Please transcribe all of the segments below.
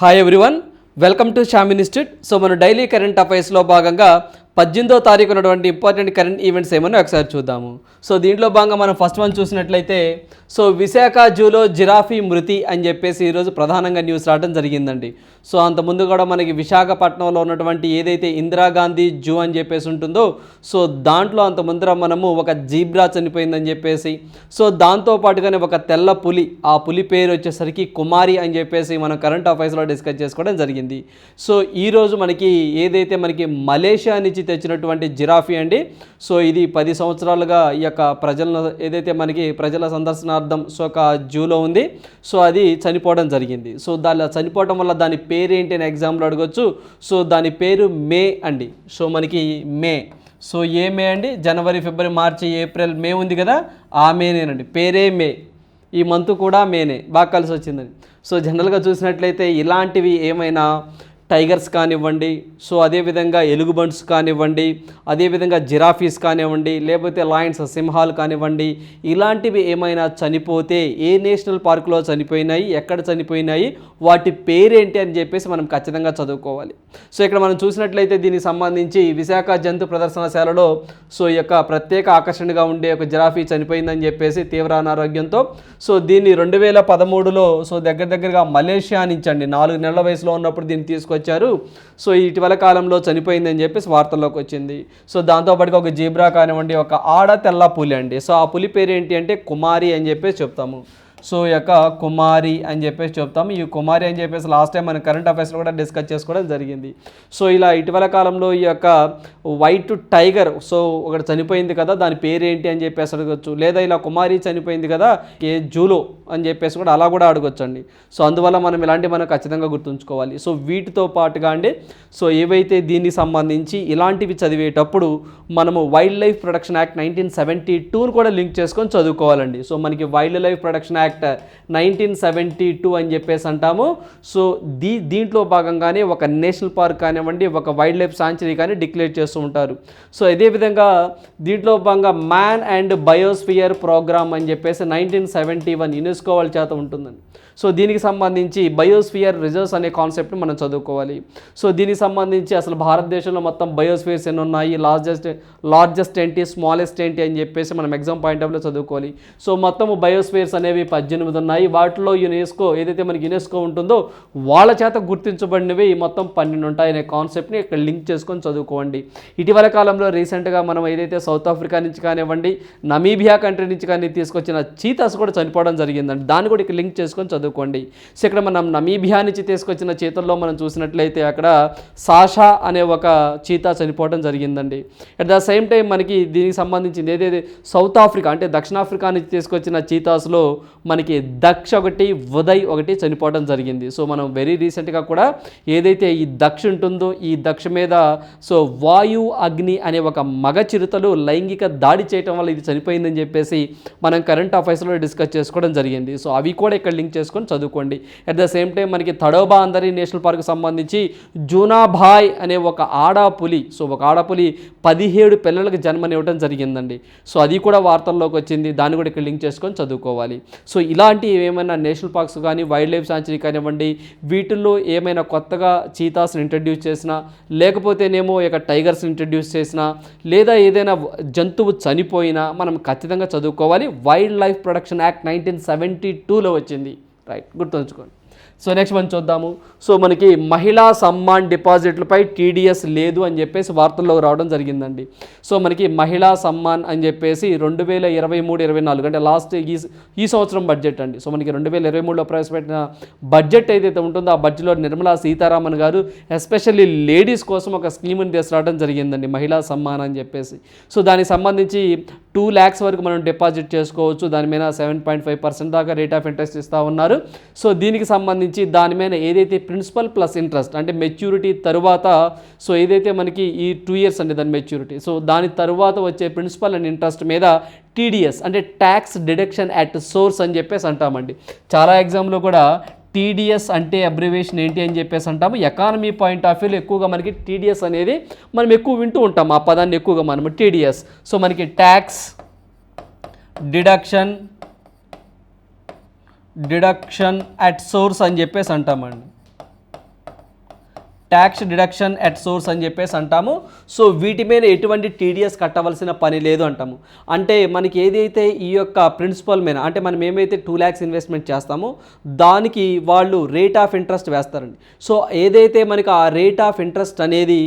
Hi everyone welcome to Shyam institute so మన daily current అఫైర్స్లో భాగంగా పద్దెనిమిదో తారీఖు ఉన్నటువంటి ఇంపార్టెంట్ కరెంట్ ఈవెంట్స్ ఏమన్నా ఒకసారి చూద్దాము. సో దీంట్లో భాగంగా మనం ఫస్ట్ వన్ చూసినట్లయితే సో విశాఖ జూలో జిరాఫీ మృతి అని చెప్పేసి ఈరోజు ప్రధానంగా న్యూస్ రావడం జరిగిందండి. సో అంత ముందు కూడా మనకి విశాఖపట్నంలో ఉన్నటువంటి ఏదైతే ఇందిరాగాంధీ జూ అని చెప్పేసి ఉంటుందో సో దాంట్లో అంత ముందర మనము ఒక జీబ్రా చనిపోయిందని చెప్పేసి సో దాంతో పాటుగానే ఒక తెల్ల పులి ఆ పులి పేరు వచ్చేసరికి కుమారి అని చెప్పేసి మనం కరెంట్ అఫైర్స్లో డిస్కస్ చేసుకోవడం జరిగింది. సో ఈరోజు మనకి ఏదైతే మనకి మలేషియా నుంచి తెచ్చినటువంటి జిరాఫీ అండి. సో ఇది పది సంవత్సరాలుగా ఈ యొక్క ప్రజలను ఏదైతే మనకి ప్రజల సందర్శనార్థం సో ఒక జూలో ఉంది సో అది చనిపోవడం జరిగింది. సో దాని చనిపోవడం వల్ల దాని పేరు ఏంటి అని ఎగ్జామ్లో అడగొచ్చు. సో దాని పేరు మే అండి. సో మనకి మే. సో ఏ మే అండి? జనవరి ఫిబ్రవరి మార్చి ఏప్రిల్ మే ఉంది కదా ఆ మేనేనండి. పేరే మే. ఈ మంత్ కూడా మేనే. బాగా కలిసి వచ్చిందని. సో జనరల్గా చూసినట్లయితే ఇలాంటివి ఏమైనా టైగర్స్ కానివ్వండి సో అదేవిధంగా ఎలుగుబంట్స్ కానివ్వండి అదేవిధంగా జిరాఫీస్ కానివ్వండి లేకపోతే లయన్స్ సింహాలు కానివ్వండి ఇలాంటివి ఏమైనా చనిపోతే ఏ నేషనల్ పార్కులో చనిపోయినాయి ఎక్కడ చనిపోయినాయి వాటి పేరేంటి అని చెప్పేసి మనం ఖచ్చితంగా చదువుకోవాలి. సో ఇక్కడ మనం చూసినట్లయితే దీనికి సంబంధించి విశాఖ జంతు ప్రదర్శనశాలలో సో ఈ యొక్క ప్రత్యేక ఆకర్షణగా ఉండే ఒక జిరాఫీ చనిపోయిందని చెప్పేసి తీవ్ర అనారోగ్యంతో సో దీన్ని రెండు వేల పదమూడులో సో దగ్గర దగ్గరగా మలేషియా నుంచి అండి నాలుగు నెలల వయసులో ఉన్నప్పుడు దీన్ని తీసుకొచ్చి వచ్చారు. సో ఇటీవల కాలంలో చనిపోయిందని చెప్పేసి వార్తల్లోకి వచ్చింది. సో దాంతోపాటుగా ఒక జీబ్రా కానివ్వండి ఒక ఆడ తెల్ల పులి అండి. సో ఆ పులి పేరు ఏంటి అంటే కుమారి అని చెప్పేసి చెప్తాము. సో ఈ యొక్క కుమారి అని చెప్పేసి చెప్తాము ఈ కుమారి అని చెప్పేసి లాస్ట్ టైం మనం కరెంట్ అఫైర్స్లో కూడా డిస్కస్ చేసుకోవడం జరిగింది. సో ఇలా ఇటీవల కాలంలో ఈ యొక్క వైట్ టైగర్ సో ఒకటి చనిపోయింది కదా దాని పేరు ఏంటి అని చెప్పేసి అడగచ్చు. లేదా ఇలా కుమారి చనిపోయింది కదా ఏ జూలో అని చెప్పేసి కూడా అలా కూడా అడగొచ్చండి. సో అందువల్ల మనం ఇలాంటివి మనం ఖచ్చితంగా గుర్తుంచుకోవాలి. సో వీటితో పాటుగా అండి సో ఏవైతే దీనికి సంబంధించి ఇలాంటివి చదివేటప్పుడు మనము wildlife production act nineteen seventy టూను కూడా లింక్ చేసుకొని చదువుకోవాలండి. సో మనకి wildlife production act nineteen seventy two అని చెప్పేసి అంటాము. సో దీ దీంట్లో భాగంగానే ఒక నేషనల్ పార్క్ కానివ్వండి ఒక వైల్డ్ లైఫ్ సాంచురీ కానీ డిక్లేర్ చేస్తూ ఉంటారు. సో అదేవిధంగా దీంట్లో భాగంగా మ్యాన్ అండ్ బయోస్ఫియర్ ప్రోగ్రామ్ అని చెప్పేసి నైన్టీన్ సెవెంటీ వన్ యునెస్కో వాళ్ళ చేత ఉంటుందండి. సో దీనికి సంబంధించి బయోస్ఫియర్ రిజర్వ్స్ అనే కాన్సెప్ట్ని మనం చదువుకోవాలి. సో దీనికి సంబంధించి అసలు భారతదేశంలో మొత్తం బయోస్ఫియర్స్ ఎన్ని ఉన్నాయి లార్జెస్ట్ లార్జెస్ట్ ఏంటి? స్మాలెస్ట్ ఏంటి? అని చెప్పేసి మనం ఎగ్జామ్ పాయింట్ ఆఫ్లో చదువుకోవాలి. సో మొత్తం బయోస్ఫియర్స్ అనేవి పద్దెనిమిది ఉన్నాయి. వాటిలో యునెస్కో ఏదైతే మనకి యునెస్కో ఉంటుందో వాళ్ళ చేత గుర్తించబడినవి మొత్తం పన్నెండు ఉంటాయి అనే కాన్సెప్ట్ని ఇక్కడ లింక్ చేసుకొని చదువుకోండి. ఇటీవల కాలంలో రీసెంట్గా మనం ఏదైతే సౌత్ ఆఫ్రికా నుంచి కానివ్వండి నమీబియా కంట్రీ నుంచి కానీ తీసుకొచ్చిన చీతాస్ కూడా చనిపోవడం జరిగిందండి. దాన్ని కూడా ఇక్కడ లింక్ చేసుకొని చదువుకోండి. సో ఇక్కడ మనం నమీబియా నుంచి తీసుకొచ్చిన చీతల్లో మనం చూసినట్లయితే అక్కడ సాషా అనే ఒక చీతా చనిపోవడం జరిగిందండి. అట్ ద సేమ్ టైం మనకి దీనికి సంబంధించింది ఏదైతే సౌత్ ఆఫ్రికా అంటే దక్షిణాఫ్రికా నుంచి తీసుకొచ్చిన చీతాస్లో మనకి దక్ష ఒకటి ఉదయ్ ఒకటి చనిపోవడం జరిగింది. సో మనం వెరీ రీసెంట్గా కూడా ఏదైతే ఈ దక్ష ఉంటుందో ఈ దక్ష మీద సో వాయు అగ్ని అనే ఒక మగ చిరుతలు లైంగిక దాడి చేయటం వల్ల ఇది చనిపోయిందని చెప్పేసి మనం కరెంట్ అఫైర్స్లో డిస్కస్ చేసుకోవడం జరిగింది. సో అవి కూడా ఇక్కడ లింక్ చేసుకొని చదువుకోండి. అట్ ద సేమ్ టైం మనకి తడోబా అందరి నేషనల్ పార్క్ సంబంధించి జూనాభాయ్ అనే ఒక ఆడపులి సో ఒక ఆడపులి పదిహేడు పిల్లలకు జన్మనివ్వడం జరిగిందండి. సో అది కూడా వార్తల్లోకి వచ్చింది. దాన్ని కూడా ఇక్కడ లింక్ చేసుకొని చదువుకోవాలి. సో ఇలాంటివి ఏమైనా నేషనల్ పార్క్స్ కానీ వైల్డ్ లైఫ్ సాంచురీ కానివ్వండి వీటిల్లో ఏమైనా కొత్తగా చీతాస్ని ఇంట్రడ్యూస్ చేసినా లేకపోతేనేమో ఇక టైగర్స్ని ఇంట్రడ్యూస్ చేసినా లేదా ఏదైనా జంతువు చనిపోయినా మనం ఖచ్చితంగా చదువుకోవాలి. Wildlife production act nineteen seventy టూలో వచ్చింది. రైట్ గుర్తుంచుకోండి. సో నెక్స్ట్ మనం చూద్దాము. సో మనకి మహిళా సమ్మాన్ డిపాజిట్లపై టీడీఎస్ లేదు అని చెప్పేసి వార్తల్లో రావడం జరిగిందండి. సో మనకి మహిళా సమ్మాన్ అని చెప్పేసి రెండు వేల ఇరవై మూడు ఇరవై నాలుగు అంటే లాస్ట్ ఈ ఈ సంవత్సరం బడ్జెట్ అండి. సో మనకి రెండు వేల ఇరవై మూడులో ప్రవేశపెట్టిన బడ్జెట్ ఏదైతే ఉంటుందో ఆ బడ్జెట్లో నిర్మలా సీతారామన్ గారు ఎస్పెషల్లీ లేడీస్ కోసం ఒక స్కీమ్ని తీసుకురావడం జరిగిందండి మహిళా సమ్మాన్ అని చెప్పేసి. సో దానికి సంబంధించి టూ ల్యాక్స్ వరకు మనం డిపాజిట్ చేసుకోవచ్చు. దాని మీద సెవెన్ పాయింట్ ఫైవ్ పర్సెంట్ దాకా రేట్ ఆఫ్ ఇంట్రెస్ట్ ఇస్తూ ఉన్నారు. సో దీనికి సంబంధించి దాని మీద ఏదైతే ప్రిన్సిపల్ ప్లస్ ఇంట్రెస్ట్ అంటే మెచ్యూరిటీ తరువాత సో ఏదైతే మనకి ఈ టూ ఇయర్స్ అండి దాని మెచ్యూరిటీ సో దాని తర్వాత వచ్చే ప్రిన్సిపల్ అండ్ ఇంట్రెస్ట్ మీద టీడీఎస్ అంటే ట్యాక్స్ డిడక్షన్ అట్ సోర్స్ అని చెప్పేసి అంటామండి. చాలా ఎగ్జామ్లో కూడా టీడీఎస్ అంటే అబ్రివేషన్ ఏంటి అని చెప్పేసి అంటాము. ఎకానమీ పాయింట్ ఆఫ్ వ్యూలో ఎక్కువగా మనకి టీడీఎస్ అనేది మనం ఎక్కువ వింటూ ఉంటాం. ఆ పదాన్ని ఎక్కువగా మనం టీడీఎస్. సో మనకి tax deduction deduction at source అని చెప్పేసి అంటామండి. ట్యాక్స్ డిడక్షన్ ఎట్ సోర్స్ అని చెప్పేసి అంటాము. సో వీటి మీద ఎటువంటి టీడీఎస్ కట్టవలసిన పని లేదు అంటాము. అంటే మనకి ఏదైతే ఈ యొక్క ప్రిన్సిపల్ మీద అంటే మనం ఏమైతే టూ ల్యాక్స్ ఇన్వెస్ట్మెంట్ చేస్తామో దానికి వాళ్ళు రేట్ ఆఫ్ ఇంట్రెస్ట్ వేస్తారండి. సో ఏదైతే మనకి ఆ రేట్ ఆఫ్ ఇంట్రెస్ట్ అనేది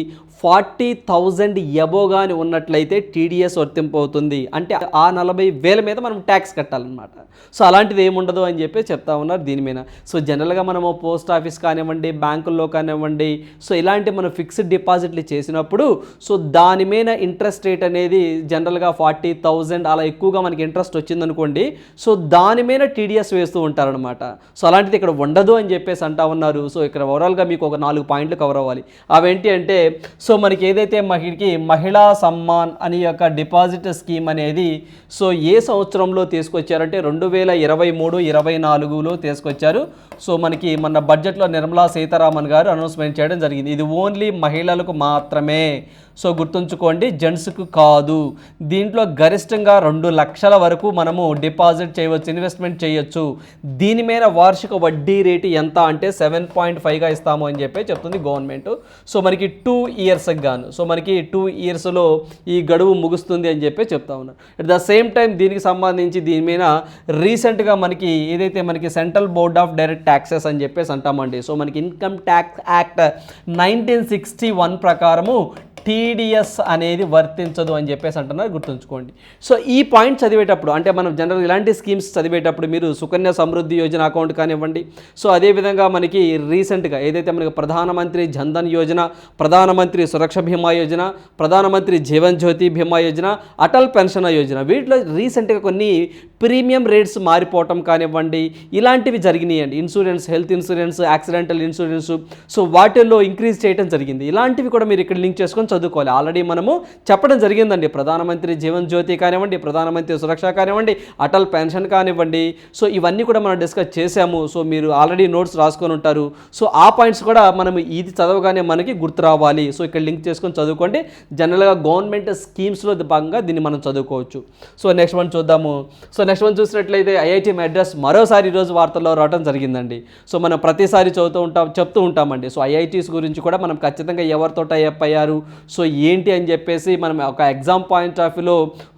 ఫార్టీ థౌజండ్ ఎబోగాని ఉన్నట్లయితే టీడీఎస్ వర్తింపు అవుతుంది. అంటే ఆ నలభై వేల మీద మనం ట్యాక్స్ కట్టాలన్నమాట. సో అలాంటిది ఏముండదు అని చెప్పి చెప్తా ఉన్నారు దీని మీద. సో జనరల్గా మనము పోస్ట్ ఆఫీస్ కానివ్వండి బ్యాంకుల్లో కానివ్వండి సో ఇలాంటి మనం ఫిక్స్డ్ డిపాజిట్లు చేసినప్పుడు సో దాని మీద ఇంట్రెస్ట్ రేట్ అనేది జనరల్గా ఫార్టీ థౌజండ్ అలా ఎక్కువగా మనకి ఇంట్రెస్ట్ వచ్చిందనుకోండి సో దాని మీద టీడీఎస్ వేస్తూ ఉంటారనమాట సో అలాంటిది ఇక్కడ ఉండదు అని చెప్పేసి అంటా ఉన్నారు. సో ఇక్కడ ఓవరాల్గా మీకు ఒక నాలుగు పాయింట్లు కవర్ అవ్వాలి. అవేంటి అంటే సో సో మనకి ఏదైతే మహిళకి మహిళా సమ్మాన్ అని యొక్క డిపాజిట్ స్కీమ్ అనేది సో ఏ సంవత్సరంలో తీసుకొచ్చారంటే రెండు వేల ఇరవై మూడు ఇరవై నాలుగులో తీసుకొచ్చారు. సో మనకి మన బడ్జెట్లో నిర్మలా సీతారామన్ గారు అనౌన్స్మెంట్ చేయడం జరిగింది. ఇది ఓన్లీ మహిళలకు మాత్రమే. సో గుర్తుంచుకోండి జెంట్స్కు కాదు. దీంట్లో గరిష్టంగా రెండు లక్షల వరకు మనము డిపాజిట్ చేయవచ్చు ఇన్వెస్ట్మెంట్ చేయొచ్చు. దీని మీద వార్షిక వడ్డీ రేటు ఎంత అంటే సెవెన్ పాయింట్ ఫైవ్గా ఇస్తాము అని చెప్పి చెప్తుంది గవర్నమెంట్. సో మనకి టూ ఇయర్స్కి గాను సో మనకి టూ ఇయర్స్లో ఈ గడువు ముగుస్తుంది అని చెప్పి చెప్తా ఉన్నారు అట్ ద సేమ్ టైం దీనికి సంబంధించి దీని మీద రీసెంట్గా మనకి ఏదైతే మనకి central board of direct taxes అని చెప్పేసి అంటామండి. సో మనకి income tax act nineteen sixty one ప్రకారము టీడీఎస్ అనేది వర్తించదు అని చెప్పేసి అంటున్నారు గుర్తుంచుకోండి. సో ఈ పాయింట్ చదివేటప్పుడు అంటే మనం జనరల్ ఇలాంటి స్కీమ్స్ చదివేటప్పుడు మీరు సుకన్య సమృద్ధి యోజన అకౌంట్ కానివ్వండి. సో అదేవిధంగా మనకి రీసెంట్గా ఏదైతే మనకి ప్రధానమంత్రి జన్ధన్ యోజన ప్రధానమంత్రి సురక్ష బీమా యోజన ప్రధానమంత్రి జీవన్ జ్యోతి బీమా యోజన అటల్ పెన్షన్ యోజన వీటిలో రీసెంట్గా కొన్ని ప్రీమియం రేట్స్ మారిపోవటం కానివ్వండి ఇలాంటివి జరిగినాయండి. Insurance health insurance accidental insurance so వాటిల్లో ఇంక్రీజ్ చేయడం జరిగింది. ఇలాంటివి కూడా మీరు ఇక్కడ లింక్ చేసుకొని చదువుకోవాలి. ఆల్రెడీ మనము చెప్పడం జరిగిందండి. ప్రధానమంత్రి జీవన్ జ్యోతి కానివ్వండి ప్రధానమంత్రి సురక్ష కానివ్వండి అటల్ పెన్షన్ కానివ్వండి సో ఇవన్నీ కూడా మనం డిస్కస్ చేశాము. సో మీరు ఆల్రెడీ నోట్స్ రాసుకొని ఉంటారు. సో ఆ పాయింట్స్ కూడా మనం ఇది చదవగానే మనకి గుర్తు రావాలి. సో ఇక్కడ లింక్ చేసుకొని చదువుకోండి. జనరల్గా గవర్నమెంట్ స్కీమ్స్లో భాగంగా దీన్ని మనం చదువుకోవచ్చు. సో నెక్స్ట్ వన్ చూద్దాము. సో నెక్స్ట్ వన్ చూసినట్లయితే ఐఐటి మెడ్రాస్ మరోసారి ఈరోజు వార్తల్లో రావడం జరిగిందండి. సో మనం ప్రతిసారి చదువుతూ ఉంటాం చెప్తూ ఉంటామండి. సో ఐఐటీస్ గురించి కూడా మనం ఖచ్చితంగా ఎవరితో టైఅప్ అయ్యారు? సో ఏంటి అని చెప్పేసి మనం ఒక ఎగ్జామ్ పాయింట్ ఆఫ్ వ్యూలో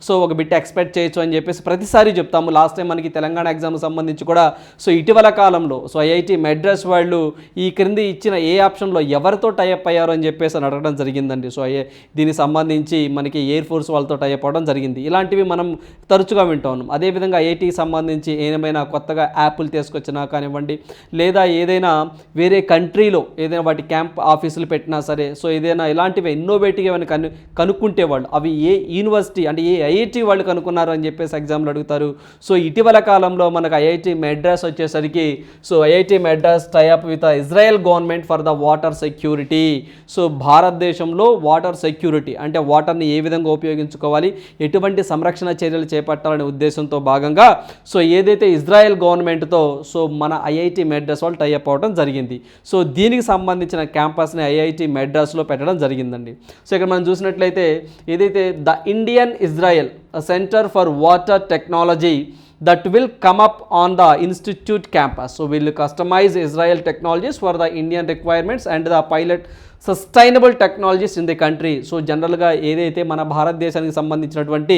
సో ఒక బిట్ ఎక్స్పెక్ట్ చేయొచ్చు అని చెప్పేసి ప్రతిసారి చెప్తాము. లాస్ట్ టైం మనకి తెలంగాణ ఎగ్జామ్ సంబంధించి కూడా సో ఇటీవల కాలంలో సో ఐఐటి మెడ్రస్ వాళ్ళు ఈ క్రింది ఇచ్చిన ఏ ఆప్షన్లో ఎవరితో టైఅప్ అయ్యారు అని చెప్పేసి అని అడగడం జరిగిందండి. సో అయ్యే దీనికి సంబంధించి మనకి ఎయిర్ ఫోర్స్ వాళ్ళతో టైఅప్ అవ్వడం జరిగింది. ఇలాంటివి మనం తరచుగా వింటాం అదేవిధంగా అదేవిధంగా ఏటీకి సంబంధించి ఏమైనా కొత్తగా యాప్లు తీసుకొచ్చినా కానివ్వండి లేదా ఏదైనా వేరే కంట్రీలో ఏదైనా వాటి క్యాంప్ ఆఫీసులు పెట్టినా సరే సో ఏదైనా ఇలాంటివి ఇన్నోవేటివ్ ఏమైనా కను కనుక్కుంటే వాళ్ళు అవి ఏ యూనివర్సిటీ అంటే ఏ ఐఐటి వాళ్ళు కనుక్కున్నారు అని చెప్పేసి ఎగ్జామ్లు అడుగుతారు. సో ఇటీవల కాలంలో మనకు ఐఐటి మెడ్రాస్ వచ్చేసరికి so IIT Madras tie up with Israel government for the water security so భారతదేశంలో వాటర్ సెక్యూరిటీ అంటే వాటర్ని ఏ విధంగా ఉపయోగించుకోవాలి ఎటువంటి సంరక్షణ చర్యలు చేపట్టాలనే ఉద్దేశంతో భాగంగా సో ఏదైతే ఇజ్రాయెల్ గవర్నమెంట్తో సో మన ఐఐటి మెడ్రాస్ వాళ్ళు టైఅప్ అవ్వడం జరిగింది. సో దీనికి సంబంధించిన క్యాంపస్ని ఐఐటి మెడ్రాస్లో పెట్టడం జరిగిందండి. సో ఇక్కడ మనం చూసినట్లయితే ఏదైతే the Indian Israel centre for water technology that will come up on the institute campus so will customise Israel technologies for the Indian requirements and the pilot sustainable technologies in the country so జనరల్గా ఏదైతే మన భారతదేశానికి సంబంధించినటువంటి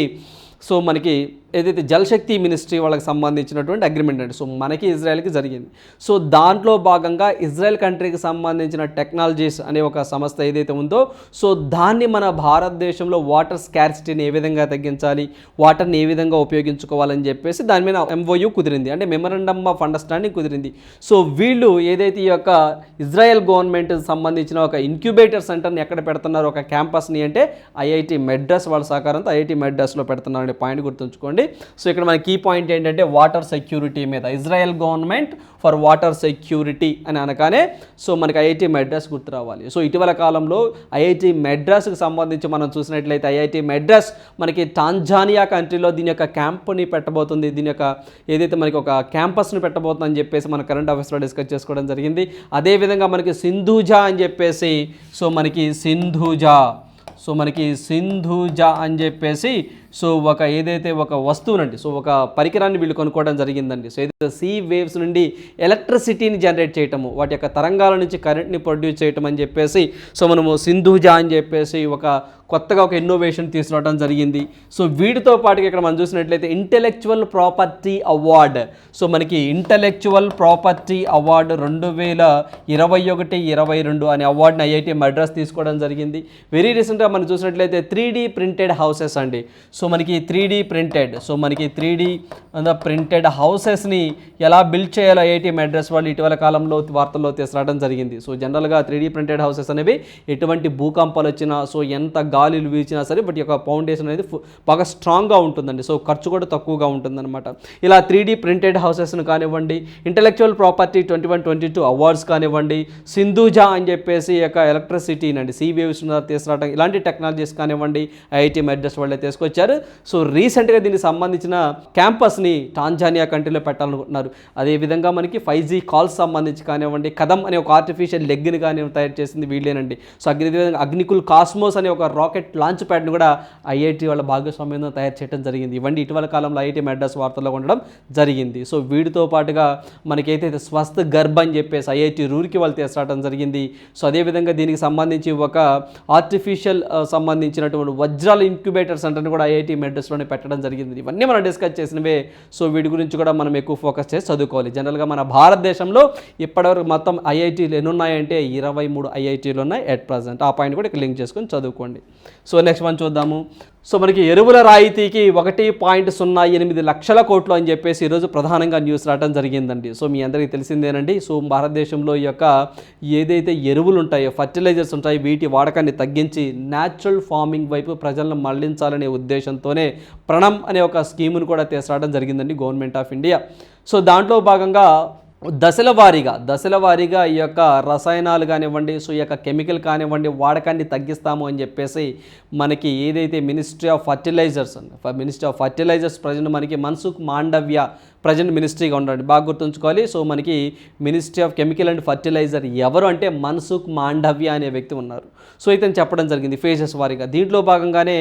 so మనకి ఏదైతే జలశక్తి ministry వాళ్ళకి సంబంధించినటువంటి agreement అండి. సో మనకి ఇజ్రాయెల్కి జరిగింది. సో దాంట్లో భాగంగా ఇజ్రాయెల్ కంట్రీకి సంబంధించిన టెక్నాలజీస్ అనే ఒక సంస్థ ఏదైతే ఉందో సో దాన్ని మన భారతదేశంలో వాటర్ స్కార్సిటీని ఏ విధంగా తగ్గించాలి వాటర్ని ఏ విధంగా ఉపయోగించుకోవాలని చెప్పేసి దాని మీద ఎంఓయూ కుదిరింది. అంటే మెమరండమ్ ఆఫ్ అండర్స్టాండింగ్ కుదిరింది. సో వీళ్ళు ఏదైతే ఈ యొక్క ఇజ్రాయెల్ గవర్నమెంట్ సంబంధించిన ఒక ఇంక్యుబేటర్ సెంటర్ని ఎక్కడ పెడుతున్నారు ఒక క్యాంపస్ని అంటే ఐఐటి మెడ్రాస్ వాళ్ళ సహకారంతో ఐఐటి మెడ్రాస్లో పెడుతున్నారు అనే పాయింట్ గుర్తుంచుకోండి. సో ఇక్కడ మన కీ పాయింట్ ఏంటంటే వాటర్ సెక్యూరిటీ మీద. Israel government for water security అని అనగానే సో మనకి ఐఐటి మెడ్రాస్ గుర్తు రావాలి. సో ఇటీవల కాలంలో ఐఐటి మెడ్రాస్కి సంబంధించి మనం చూసినట్లయితే ఐఐటి మెడ్రాస్ మనకి టాంజానియా కంట్రీలో దీని యొక్క క్యాంప్ని పెట్టబోతుంది. దీని యొక్క ఏదైతే మనకి ఒక క్యాంపస్ని పెట్టబోతుందని చెప్పేసి మన కరెంట్ అఫేర్స్లో డిస్కస్ చేసుకోవడం జరిగింది. అదేవిధంగా మనకి సింధూజా అని చెప్పేసి సో మనకి సింధూజా సో మనకి సింధూజా అని చెప్పేసి సో ఒక ఏదైతే ఒక వస్తువునండి సో ఒక పరికరాన్ని వీళ్ళు కొనుక్కోవడం జరిగిందండి. సో ఏదైతే సీ వేవ్స్ నుండి ఎలక్ట్రిసిటీని జనరేట్ చేయటము వాటి యొక్క తరంగాల నుంచి కరెంట్ని ప్రొడ్యూస్ చేయటం అని చెప్పేసి సో మనము సింధూజా అని చెప్పేసి ఒక కొత్తగా ఒక ఇన్నోవేషన్ తీసుకురావడం జరిగింది. సో వీటితో పాటుగా ఇక్కడ మనం చూసినట్లయితే ఇంటెలెక్చువల్ ప్రాపర్టీ అవార్డ్ సో మనకి ఇంటెలెక్చువల్ ప్రాపర్టీ అవార్డు రెండు వేల ఇరవై ఒకటి ఇరవై రెండు అనే అవార్డుని ఐఐటి మద్రాస్ తీసుకోవడం జరిగింది. వెరీ రీసెంట్గా మనం చూసినట్లయితే త్రీ డీ ప్రింటెడ్ హౌసెస్ అండి. సో మనకి త్రీ ప్రింటెడ్. సో మనకి త్రీ డీ ప్రింటెడ్ హౌసెస్ని ఎలా బిల్డ్ చేయాలో ఐఐటి మెడ్రస్ వాళ్ళు ఇటీవల కాలంలో వార్తల్లో తీసుకురావడం జరిగింది. సో జనరల్గా త్రీ ప్రింటెడ్ హౌసెస్ అనేవి ఎటువంటి భూకంపాలు వచ్చినా సో ఎంత గాలిలు వీచినా సరే బట్ యొక్క ఫౌండేషన్ అనేది బాగా స్ట్రాంగ్గా ఉంటుందండి. సో ఖర్చు కూడా తక్కువగా ఉంటుందన్నమాట. ఇలా త్రీ ప్రింటెడ్ హౌసెస్ను కానివ్వండి intellectual property twenty one twenty two awards కానివ్వండి సింధూజా అని చెప్పేసి యొక్క ఎలక్ట్రిసిటీని అండి సీ వేవ్స్ తీసుకురావడం ఇలాంటి టెక్నాలజీస్ కానివ్వండి ఐఐటి మెడ్రస్ వాళ్ళే తీసుకొచ్చారు. సో రీసెంట్గా దీనికి సంబంధించిన క్యాంపస్ని టాంజానియా కంట్రీలో పెట్టాలనుకుంటున్నారు. అదేవిధంగా మనకి ఫైవ్ జీ కాల్స్ సంబంధించి కానివ్వండి కదమ్ అనే ఒక ఆర్టిఫిషియల్ లెగ్ని కానీ తయారు చేసింది వీళ్ళేనండి. సో అదేవిధంగా అగ్నికుల్ కాస్మోస్ అనే ఒక రాకెట్ లాంచ్ ప్యాడ్ని కూడా ఐఐటి వాళ్ళ భాగస్వామ్యంలో తయారు చేయడం జరిగింది. ఇవన్నీ ఇటీవల కాలంలో ఐఐటి మెడ్రాస్ వార్తల్లో ఉండడం జరిగింది. సో వీటితో పాటుగా మనకైతే స్వస్థ గర్భ అని చెప్పేసి ఐఐటి రూర్కి వాళ్ళు తీసుకురావడం జరిగింది. సో అదేవిధంగా దీనికి సంబంధించి ఒక ఆర్టిఫిషియల్ సంబంధించినటువంటి వజ్రాల ఇంక్యుబేటర్ సెంటర్ని కూడా ఐఐటి మెడ్రస్లోనే పెట్టడం జరిగింది. ఇవన్నీ మనం డిస్కస్ చేసినవే. సో వీటి గురించి కూడా మనం ఎక్కువ ఫోకస్ చేసి చదువుకోవాలి. జనరల్గా మన భారతదేశంలో ఇప్పటివరకు మొత్తం ఐఐటీలు ఎన్ని ఉన్నాయంటే ఇరవై మూడు ఐఐటీలు ఉన్నాయి ఎట్ ప్రజెంట్. ఆ పాయింట్ కూడా ఇక్కడ లింక్ చేసుకొని చదువుకోండి. సో నెక్స్ట్ వన్ చూద్దాము. సో మనకి ఎరువుల రాయితీకి ఒకటి పాయింట్ సున్నా ఎనిమిది లక్షల కోట్లు అని చెప్పేసి ఈరోజు ప్రధానంగా న్యూస్ రావడం జరిగిందండి. సో మీ అందరికీ తెలిసిందేనండి. సో భారతదేశంలో ఈ యొక్క ఏదైతే ఎరువులు ఉంటాయో ఫర్టిలైజర్స్ ఉంటాయో వీటి వాడకాన్ని తగ్గించి న్యాచురల్ ఫార్మింగ్ వైపు ప్రజలను మళ్ళించాలనే ఉద్దేశంతోనే ప్రణం అనే ఒక స్కీమును కూడా తీసుకురావడం జరిగిందండి గవర్నమెంట్ ఆఫ్ ఇండియా. సో దాంట్లో భాగంగా దశల వారీగా దశల వారీగా ఈ యొక్క రసాయనాలు కానివ్వండి సో ఈ యొక్క కెమికల్ కానివ్వండి వాడకాన్ని తగ్గిస్తాము అని చెప్పేసి మనకి ఏదైతే ministry of fertilisers ministry of fertilisers present మనకి మన్సుఖ్ మాండవ్య ప్రజెంట్ మినిస్ట్రీగా ఉండండి. బాగా గుర్తుంచుకోవాలి. సో మనకి ministry of chemical and fertiliser ఎవరు అంటే మన్సుఖ్ మాండవ్య అనే వ్యక్తి ఉన్నారు. సో ఇతను చెప్పడం జరిగింది ఫేజెస్ వారీగా. దీంట్లో భాగంగానే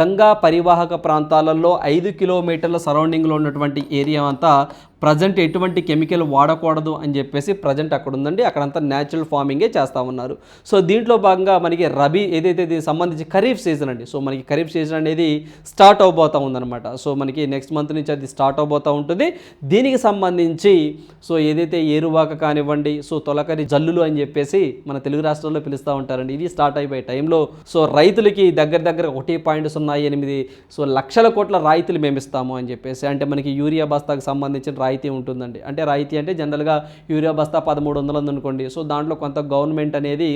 గంగా పరివాహక ప్రాంతాలలో ఐదు కిలోమీటర్ల సరౌండింగ్లో ఉన్నటువంటి ఏరియా అంతా ప్రజెంట్ ఎటువంటి కెమికల్ వాడకూడదు అని చెప్పేసి ప్రజెంట్ అక్కడ ఉందండి అక్కడంతా న్యాచురల్ ఫార్మింగే చేస్తూ ఉన్నారు. సో దీంట్లో భాగంగా మనకి రబీ ఏదైతే దీనికి సంబంధించి ఖరీఫ్ సీజన్ అండి. సో మనకి ఖరీఫ్ సీజన్ అనేది స్టార్ట్ అవబోతూ ఉందన్నమాట. సో మనకి నెక్స్ట్ మంత్ నుంచి అది స్టార్ట్ అవబోతూ ఉంటుంది. దీనికి సంబంధించి సో ఏదైతే ఏరువాక కానివ్వండి సో తొలకరి జల్లులు అని చెప్పేసి మన తెలుగు రాష్ట్రాల్లో పిలుస్తూ ఉంటారండి. ఇది స్టార్ట్ అయిపోయే టైంలో సో రైతులకి దగ్గర దగ్గర ఒకటి పాయింట్ సున్నా ఎనిమిది సో లక్షల కోట్ల రాయితీలు మేము ఇస్తాము అని చెప్పేసి అంటే మనకి యూరియా బస్తాకు సంబంధించిన రాయితీ ఉంటుందండి. అంటే రాయితీ అంటే జనరల్గా యూరియా బస్తా పదమూడు వందలు ఉందనుకోండి సో దాంట్లో కొంత గవర్నమెంట్ అనేది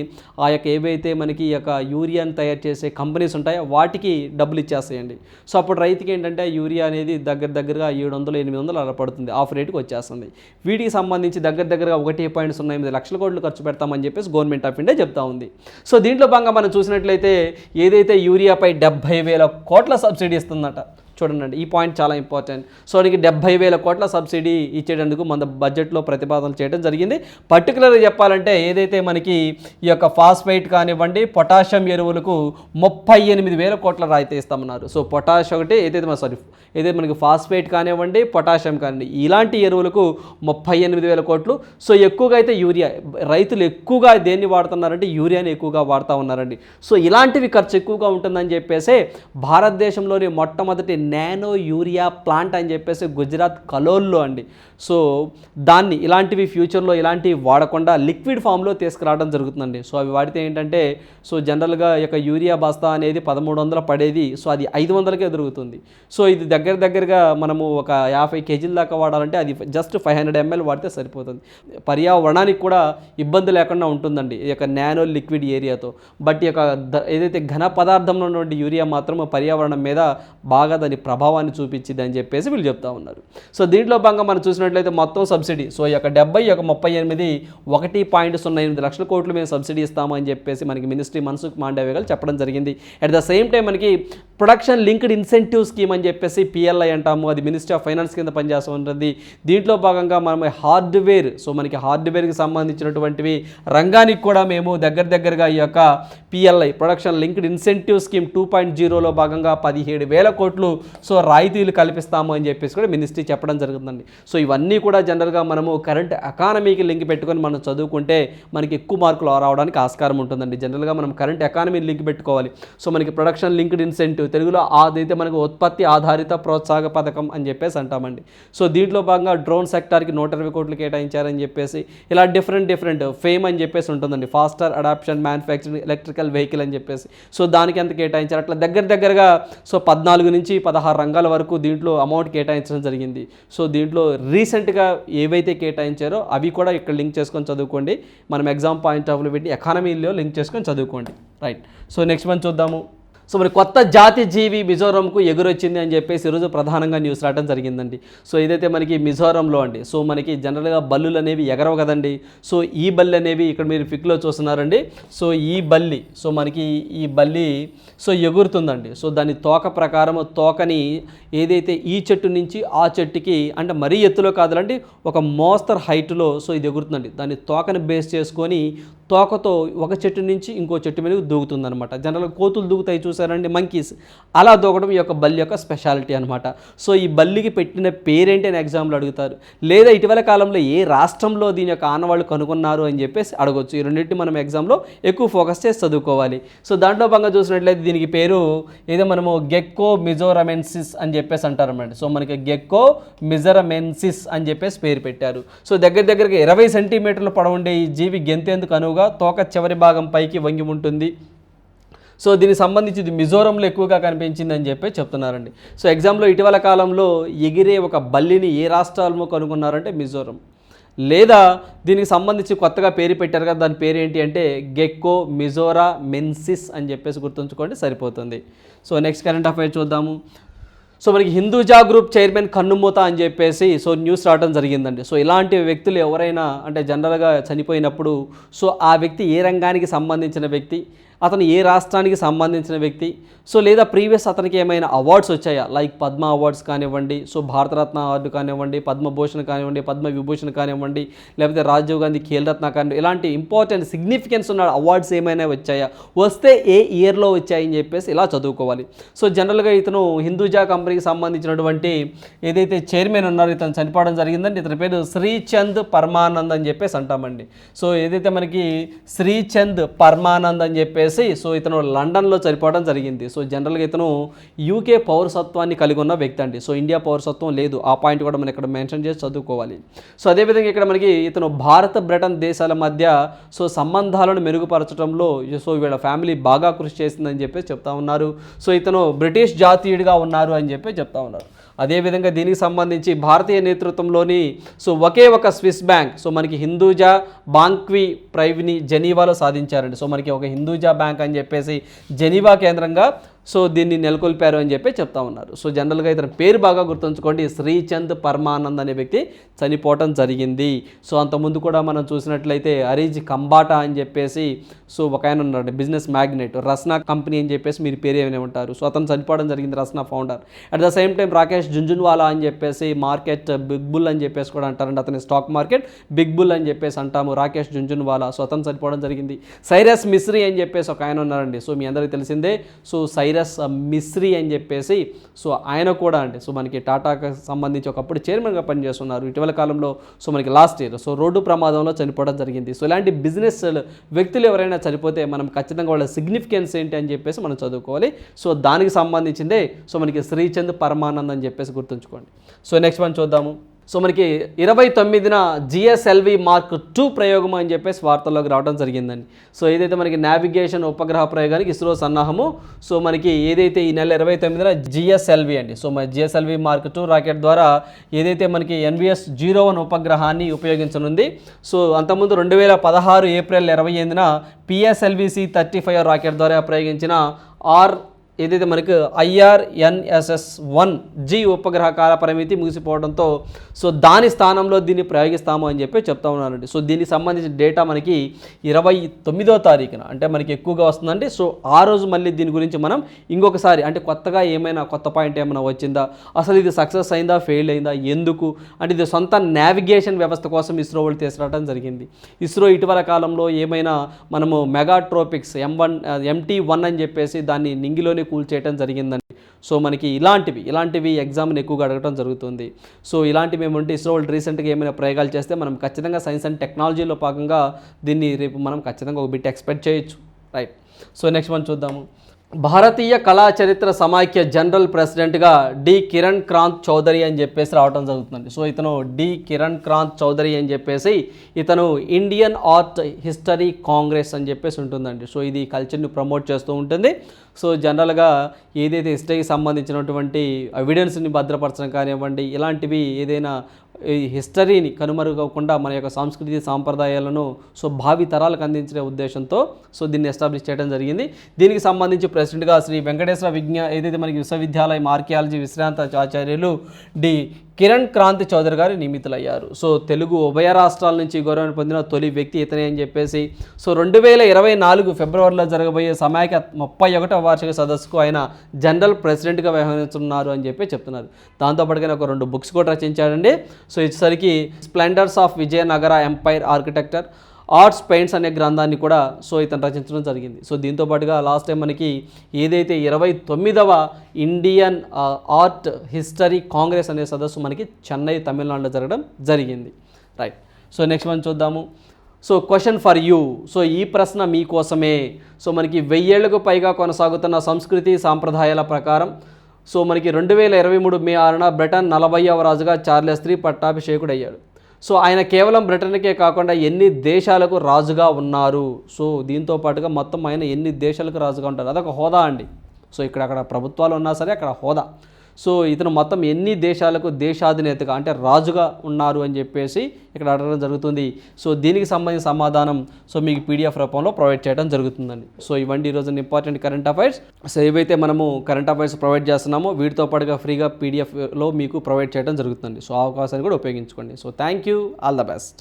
ఆ యొక్క ఏవైతే మనకి ఈ యొక్క యూరియాని తయారు చేసే కంపెనీస్ ఉంటాయో వాటికి డబ్బులు ఇచ్చేస్తాయండి. సో అప్పుడు రైతుకి ఏంటంటే యూరియా అనేది దగ్గర దగ్గరగా ఏడు వందలు ఎనిమిది వందలు అలా పడుతుంది. ఆఫ్ రేట్కి వచ్చేస్తుంది. వీటికి సంబంధించి దగ్గర దగ్గరగా ఒకటి పాయింట్ సున్నా ఎనిమిది లక్షల కోట్లు ఖర్చు పెడతామని చెప్పేసి గవర్నమెంట్ ఆఫ్ ఇండియా చెప్తా ఉంది. సో దీంట్లో భాగంగా మనం చూసినట్లయితే ఏదైతే యూరియాపై డెబ్బై వేల కోట్ల సబ్సిడీ ఇస్తుందట చూడండి ఈ పాయింట్ చాలా ఇంపార్టెంట్ సో దీనికి డెబ్బై వేల కోట్ల సబ్సిడీ ఇచ్చేటందుకు మన బడ్జెట్లో ప్రతిపాదనలు చేయడం జరిగింది. పర్టికులర్గా చెప్పాలంటే ఏదైతే మనకి ఈ యొక్క ఫాస్ఫైట్ కానివ్వండి పొటాషియం ఎరువులకు ముప్పై ఎనిమిది వేల కోట్ల రాయితీ ఇస్తామన్నారు. సో పొటాష్ ఒకటి ఏదైతే మన సారీ ఏదైతే మనకి ఫాస్ఫేట్ కానివ్వండి పొటాషియం కానివ్వండి ఇలాంటి ఎరువులకు ముప్పై ఎనిమిది వేల కోట్లు. సో ఎక్కువగా అయితే యూరియా రైతులు ఎక్కువగా దేన్ని వాడుతున్నారంటే యూరియాని ఎక్కువగా వాడుతూ ఉన్నారండి. సో ఇలాంటివి ఖర్చు ఎక్కువగా ఉంటుందని చెప్పేసి భారతదేశంలోని మొట్టమొదటి నానో యూరియా ప్లాంట్ అని చెప్పేసి గుజరాత్ కలోల్లో అండి. సో దాన్ని ఇలాంటివి ఫ్యూచర్లో ఇలాంటివి వాడకుండా లిక్విడ్ ఫామ్లో తీసుకురావడం జరుగుతుందండి. సో అవి వాడితే ఏంటంటే సో జనరల్గా యొక్క యూరియా బస్తా అనేది పదమూడు వందలు పడేది సో అది ఐదు వందలకే దొరుకుతుంది. సో ఇది దగ్గర దగ్గరగా మనము ఒక యాభై కేజీల దాకా వాడాలంటే అది జస్ట్ ఫైవ్ హండ్రెడ్ ఎంఎల్ వాడితే సరిపోతుంది. పర్యావరణానికి కూడా ఇబ్బంది లేకుండా ఉంటుందండి ఈ యొక్క నానో లిక్విడ్ ఏరియాతో. బట్ ఈ యొక్క ఏదైతే ఘన పదార్థంలో ఉన్నటువంటి యూరియా మాత్రం పర్యావరణం మీద బాగా దాని ప్రభావాన్ని చూపించింది అని చెప్పేసి వీళ్ళు చెప్తా ఉన్నారు. సో దీంట్లో భాగంగా మనం చూసినట్లయితే మొత్తం సబ్సిడీ సో ఈ యొక్క డెబ్బై యొక్క ముప్పై ఎనిమిది ఒకటి పాయింట్ సున్నా ఎనిమిది లక్షల కోట్లు మేము సబ్సిడీ ఇస్తామని చెప్పేసి మనకి మినిస్ట్రీ మనసుఖ్ మాండవ్య గారు చెప్పడం జరిగింది. అట్ ద సేమ్ టైం మనకి ప్రొడక్షన్ లింక్డ్ ఇన్సెంటివ్ స్కీమ్ అని చెప్పేసి పిఎల్ఐ అంటాము. అది మినిస్ట్రీ ఆఫ్ ఫైనాన్స్ కింద పనిచేస్తూ ఉంటుంది దీంట్లో భాగంగా మనం హార్డ్వేర్ సో మనకి హార్డ్వేర్కి సంబంధించినటువంటివి రంగానికి కూడా మేము దగ్గర దగ్గరగా ఈ యొక్క PLI production linked incentive scheme two point జీరోలో భాగంగా పదిహేడు వేల కోట్లు సో రాయితీలు కల్పిస్తాము అని చెప్పేసి కూడా మినిస్ట్రీ చెప్పడం జరుగుతుందండి. సో ఇవన్నీ కూడా జనరల్గా మనము కరెంట్ ఎకానమీకి లింక్ పెట్టుకొని మనం చదువుకుంటే మనకి ఎక్కువ మార్కులు రావడానికి ఆస్కారం ఉంటుందండి. జనరల్గా మనం కరెంట్ ఎకానమీని లింక్ పెట్టుకోవాలి. సో మనకి ప్రొడక్షన్ లింక్డ్ ఇన్సెంటివ్ తెలుగులో అదైతే మనకు ఉత్పత్తి ఆధారిత ప్రోత్సాహక పథకం అని చెప్పేసి అంటామండి. సో దీంట్లో భాగంగా డ్రోన్ సెక్టార్కి నూట ఇరవై కోట్లు కేటాయించారని చెప్పేసి ఇలా డిఫరెంట్ డిఫరెంట్ ఫేమ్ అని చెప్పేసి ఉంటుందండి. Faster adoption manufacturing electrical vehicle అని చెప్పేసి. సో దానికి ఎంత కేటాయించారు? అట్లా దగ్గర దగ్గరగా సో పద్నాలుగు నుంచి పదహారు రంగాల వరకు దీంట్లో అమౌంట్ కేటాయించడం జరిగింది. సో దీంట్లో రీసెంట్గా ఏవైతే కేటాయించారో అవి కూడా ఇక్కడ లింక్ చేసుకొని చదువుకోండి. మనం ఎగ్జామ్ పాయింట్ ఆఫ్ వ్యూ పెట్టి ఎకానమీలో లింక్ చేసుకొని చదువుకోండి. రైట్. సో నెక్స్ట్ మంత్ చూద్దాము. సో మరి కొత్త జాతి జీవి మిజోరంకు ఎగురొచ్చింది అని చెప్పేసి ఈరోజు ప్రధానంగా న్యూస్ రావడం జరిగిందండి. సో ఇదైతే మనకి మిజోరంలో అండి సో మనకి జనరల్గా బల్లులు అనేవి ఎగరవు కదండి. సో ఈ బల్లి అనేవి ఇక్కడ మీరు పిక్లో చూస్తున్నారండి. సో ఈ బల్లి సో మనకి ఈ బల్లి సో ఎగురుతుందండి. సో దాని తోక ప్రకారం తోకని ఏదైతే ఈ చెట్టు నుంచి ఆ చెట్టుకి అంటే మరీ ఎత్తులో కాదులండి ఒక మోస్తర్ హైట్లో సో ఇది ఎగురుతుందండి. దాని తోకని బేస్ చేసుకొని తోకతో ఒక చెట్టు నుంచి ఇంకో చెట్టు మీద దూకుతుందనమాట జనరల్ కోతులు దూకుతాయి చూసారండి మంకీస్ అలా దూకడం ఈ యొక్క బల్లి యొక్క స్పెషాలిటీ అనమాట సో ఈ బల్లికి పెట్టిన పేరేంటి అని ఎగ్జామ్లో అడుగుతారు. లేదా ఇటీవల కాలంలో ఏ రాష్ట్రంలో దీని యొక్క ఆనవాళ్ళు కనుగొన్నారు అని చెప్పేసి అడగొచ్చు. ఈ రెండింటిని మనం ఎగ్జామ్లో ఎక్కువ ఫోకస్ చేసి చదువుకోవాలి. సో దాంట్లో భాగంగా చూసినట్లయితే దీనికి పేరు ఏదో మనము గెక్కో మిజోరమెన్సిస్ అని చెప్పేసి అంటారన్నమాట. సో మనకి గెక్కో మిజరమెన్సిస్ అని చెప్పేసి పేరు పెట్టారు. సో దగ్గర దగ్గరగా ఇరవై సెంటీమీటర్ల పొడవుండే ఈ జీవి గెంతేందుకు అనువుగా తోక చివరి భాగం పైకి వంగి ఉంటుంది. సో దీనికి సంబంధించి ఇది మిజోరంలో ఎక్కువగా కనిపించిందని చెప్పి చెప్తున్నారండి. సో ఎగ్జామ్లో ఇటీవల కాలంలో ఎగిరే ఒక బల్లిని ఏ రాష్ట్రాల్లో కనుగొన్నారంటే మిజోరం. లేదా దీనికి సంబంధించి కొత్తగా పేరు పెట్టారు కదా దాని పేరు ఏంటి అంటే గెక్కో మిజోరా మెన్సిస్ అని చెప్పేసి గుర్తుంచుకోండి సరిపోతుంది. సో నెక్స్ట్ కరెంట్ అఫైర్ చూద్దాము. సో మనకి హిందూజా గ్రూప్ చైర్మన్ కన్నుమూత అని చెప్పేసి సో న్యూస్ రావడం జరిగిందండి. సో ఇలాంటి వ్యక్తులు ఎవరైనా అంటే జనరల్గా చనిపోయినప్పుడు సో ఆ వ్యక్తి ఏ రంగానికి సంబంధించిన వ్యక్తి? అతను ఏ రాష్ట్రానికి సంబంధించిన వ్యక్తి? సో లేదా ప్రీవియస్ అతనికి ఏమైనా అవార్డ్స్ వచ్చాయా? లైక్ పద్మ అవార్డ్స్ కానివ్వండి సో భారతరత్న అవార్డు కానివ్వండి పద్మభూషణ్ కానివ్వండి పద్మ విభూషణ్ కానివ్వండి లేకపోతే రాజీవ్ గాంధీ ఖేల్ రత్న కానివ్వండి ఇలాంటి ఇంపార్టెంట్ సిగ్నిఫికెన్స్ ఉన్న అవార్డ్స్ ఏమైనా వచ్చాయా? వస్తే ఏ ఇయర్లో వచ్చాయని చెప్పేసి ఇలా చదువుకోవాలి. సో జనరల్గా ఇతను హిందూజా కంపెనీకి సంబంధించినటువంటి ఏదైతే చైర్మన్ ఉన్నారో ఇతను చనిపోవడం జరిగిందండి. ఇతని పేరు శ్రీచంద్ పరమానంద్ అని చెప్పేసి అంటామండి. సో ఏదైతే మనకి శ్రీచంద్ పరమానంద్ అని చెప్పేసి సో ఇతను లండన్లో చనిపోవడం జరిగింది. సో జనరల్గా ఇతను యూకే పౌరసత్వాన్ని కలిగి ఉన్న వ్యక్తి అండి. సో ఇండియా పౌరసత్వం లేదు. ఆ పాయింట్ కూడా మనం ఇక్కడ మెన్షన్ చేసి చదువుకోవాలి. సో అదేవిధంగా ఇక్కడ మనకి ఇతను భారత బ్రిటన్ దేశాల మధ్య సో సంబంధాలను మెరుగుపరచడంలో సో వీళ్ళ ఫ్యామిలీ బాగా కృషి చేసిందని చెప్పేసి చెప్తా ఉన్నారు. సో ఇతను బ్రిటిష్ జాతీయుడిగా ఉన్నారు అని చెప్పి చెప్తా ఉన్నారు. అదేవిధంగా దీనికి సంబంధించి భారతీయ నేతృత్వంలోని సో ఒకే ఒక స్విస్ బ్యాంక్ సో మనకి హిందూజా బాంక్వి ప్రైవ్ని జెనీవాలో సాధించారండి. సో మనకి ఒక హిందూజా బ్యాంక్ అని చెప్పేసి జెనీవా కేంద్రంగా సో దీన్ని నెలకొల్పారు అని చెప్పి చెప్తా ఉన్నారు. సో జనరల్గా ఇతని పేరు బాగా గుర్తుంచుకోండి శ్రీచంద్ పరమానంద్ అనే వ్యక్తి చనిపోవటం జరిగింది. సో అంతకుముందు కూడా మనం చూసినట్లయితే హరీజ్ కంబాటా అని చెప్పేసి సో ఒక ఆయన ఉన్నాడు బిజినెస్ మ్యాగ్నెట్ రస్నా కంపెనీ అని చెప్పేసి మీరు పేరు ఏమైనా ఉంటారు. సో అతను చనిపోవడం జరిగింది Rasna founder at the same time Rakesh Jhunjhunwala అని చెప్పేసి మార్కెట్ బిగ్ బుల్ అని చెప్పేసి కూడా అంటారండి అతని స్టాక్ మార్కెట్ బిగ్ బుల్ అని చెప్పేసి అంటాము రాకేష్ జుంజున్వాలా. సో అతను చనిపోవడం జరిగింది. సైరస్ మిశ్రీ అని చెప్పేసి ఒక ఆయన ఉన్నారండి. సో మీ అందరికీ తెలిసిందే సో సైరస్ మిశ్రీ అని చెప్పేసి సో ఆయన కూడా అండి. సో మనకి టాటాకి సంబంధించి ఒకప్పుడు చైర్మన్గా పనిచేస్తున్నారు. ఇటీవల కాలంలో సో మనకి లాస్ట్ ఇయర్ సో రోడ్డు ప్రమాదంలో చనిపోవడం జరిగింది. సో ఇలాంటి బిజినెస్ వ్యక్తులు ఎవరైనా సరిపోతే మనం ఖచ్చితంగా వాళ్ళ సిగ్నిఫికెన్స్ ఏంటి అని చెప్పేసి మనం చదువుకోవాలి. సో దానికి సంబంధించిందే సో మనకి శ్రీచంద్ పరమానంద్ అని చెప్పేసి గుర్తుంచుకోండి. సో నెక్స్ట్ మనం చూద్దాము. సో మనకి ఇరవై తొమ్మిదిన జిఎస్ఎల్వి మార్క్ టూ ప్రయోగం అని చెప్పేసి వార్తల్లోకి రావడం జరిగిందండి. సో ఏదైతే మనకి నావిగేషన్ ఉపగ్రహ ప్రయోగానికి ఇస్రో సన్నాహము సో మనకి ఏదైతే ఈ నెల ఇరవై తొమ్మిదిన జిఎస్ఎల్వి అండి. సో మన జిఎస్ఎల్వి మార్క్ టూ రాకెట్ ద్వారా ఏదైతే మనకి ఎన్విఎస్ జీరో వన్ ఉపగ్రహాన్ని ఉపయోగించనుంది సో అంతకుముందు రెండు వేల పదహారు ఏప్రిల్ ఇరవై ఎనిమిదిన పిఎస్ఎల్విసి థర్టీ ఫైవ్ రాకెట్ ద్వారా ప్రయోగించిన ఆర్ ఏదైతే మనకు ఐఆర్ఎన్ఎస్ఎస్ వన్ జి ఉపగ్రహ కాల పరిమితి ముగిసిపోవడంతో సో దాని స్థానంలో దీన్ని ప్రయోగిస్తాము అని చెప్పి చెప్తా ఉన్నానండి. సో దీనికి సంబంధించిన డేటా మనకి ఇరవై తొమ్మిదో తారీఖున అంటే మనకి ఎక్కువగా వస్తుందండి. సో ఆ రోజు మళ్ళీ దీని గురించి మనం ఇంకొకసారి అంటే కొత్తగా ఏమైనా కొత్త పాయింట్ ఏమైనా వచ్చిందా? అసలు ఇది సక్సెస్ అయిందా? ఫెయిల్ అయిందా? ఎందుకు? అంటే ఇది సొంత నావిగేషన్ వ్యవస్థ కోసం ఇస్రో వాళ్ళు తీసుకురావడం జరిగింది. ఇస్రో ఇటీవల కాలంలో ఏమైనా మనము Megha Tropiques M one MT one అని చెప్పేసి దాన్ని నింగిలోని కూల్చేయటం జరిగిందండి. సో మనకి ఇలాంటివి ఇలాంటివి ఎగ్జామ్ని ఎక్కువగా అడగడం జరుగుతుంది. సో ఇలాంటివి ఏమంటే ఇస్రో వాళ్ళు రీసెంట్గా ఏమైనా ప్రయోగాలు చేస్తే మనం ఖచ్చితంగా సైన్స్ అండ్ టెక్నాలజీలో భాగంగా దీన్ని రేపు మనం ఖచ్చితంగా ఒక బిట్ ఎక్స్పెక్ట్ చేయొచ్చు. రైట్. సో నెక్స్ట్ మనం చూద్దాము. భారతీయ కళా చరిత్ర సమాఖ్య జనరల్ ప్రెసిడెంట్గా డి. కిరణ్ క్రాంత్ చౌదరి అని చెప్పేసి రావడం జరుగుతుందండి. సో ఇతను డి. కిరణ్ క్రాంత్ చౌదరి అని చెప్పేసి ఇతను ఇండియన్ ఆర్ట్ హిస్టరీ కాంగ్రెస్ అని చెప్పేసి ఉంటుందండి. సో ఇది కల్చర్ని ప్రమోట్ చేస్తూ ఉంటుంది. సో జనరల్గా ఏదైతే హిస్టరీకి సంబంధించినటువంటి ఎవిడెన్స్ని భద్రపరచడం కానివ్వండి ఇలాంటివి ఏదైనా ఈ హిస్టరీని కనుమరుగకుండా మన యొక్క సాంస్కృతిక సాంప్రదాయాలను సో భావి తరాలకు అందించే ఉద్దేశంతో సో దీన్ని ఎస్టాబ్లిష్ చేయడం జరిగింది. దీనికి సంబంధించి ప్రెసిడెంట్గా శ్రీ వెంకటేశ్వర విజ్ఞా ఏదైతే మనకి విశ్వవిద్యాలయం ఆర్కియాలజీ విశ్రాంత ఆచార్యులు డి కిరణ్ క్రాంతి చౌదరి గారు నియమితులయ్యారు. సో తెలుగు ఉభయ రాష్ట్రాల నుంచి గౌరవం పొందిన తొలి వ్యక్తి ఇతనే అని చెప్పేసి సో రెండు వేల ఇరవై నాలుగు ఫిబ్రవరిలో జరగబోయే సమాఖ్య ముప్పై ఒకటో వార్షిక సదస్సుకు ఆయన జనరల్ ప్రెసిడెంట్గా వ్యవహరిస్తున్నారు అని చెప్పి చెప్తున్నారు. దాంతోపాటుగానే ఒక రెండు బుక్స్ కూడా రచించాడండి. So ఇచ్చేసరికి splendours of Vijayanagara empire architecture arts paints అనే గ్రంథాన్ని కూడా సో ఇతను రచించడం జరిగింది. సో దీంతో పాటుగా లాస్ట్ టైం మనకి ఏదైతే ఇరవై తొమ్మిదవ ఇండియన్ ఆర్ట్ హిస్టరీ కాంగ్రెస్ అనే సదస్సు మనకి చెన్నై తమిళనాడులో జరగడం జరిగింది. రైట్. సో నెక్స్ట్ మనం చూద్దాము. So question for you. So ఈ ప్రశ్న మీకోసమే సో మనకి వెయ్యేళ్ళకు పైగా కొనసాగుతున్న సంస్కృతి సాంప్రదాయాల ప్రకారం సో మనకి రెండు వేల ఇరవై మూడు మే ఆరున బ్రిటన్ నలభైవ రాజుగా చార్లెస్ త్రీ పట్టాభిషేకుడు అయ్యాడు సో ఆయన కేవలం బ్రిటన్కే కాకుండా ఎన్ని దేశాలకు రాజుగా ఉన్నారు? సో దీంతో పాటుగా మొత్తం ఆయన ఎన్ని దేశాలకు రాజుగా ఉంటారు? అదొక హోదా అండి. సో ఇక్కడ అక్కడ ప్రభుత్వాలు ఉన్నా సరే అక్కడ హోదా. సో ఇతను మొత్తం ఎన్ని దేశాలకు దేశాధినేతగా అంటే రాజుగా ఉన్నారు అని చెప్పేసి ఇక్కడ అడగడం జరుగుతుంది. సో దీనికి సంబంధించిన సమాధానం సో మీకు పీడిఎఫ్ రూపంలో ప్రొవైడ్ చేయడం జరుగుతుందండి. సో ఇవన్నీ ఈరోజు ఇంపార్టెంట్ కరెంట్ అఫైర్స్. సో ఏవైతే మనము కరెంట్ అఫైర్స్ ప్రొవైడ్ చేస్తున్నామో వీటితో పాటుగా ఫ్రీగా పీడిఎఫ్లో మీకు ప్రొవైడ్ చేయడం జరుగుతుంది సో ఆ అవకాశాన్ని కూడా ఉపయోగించుకోండి. So thank you. All the best.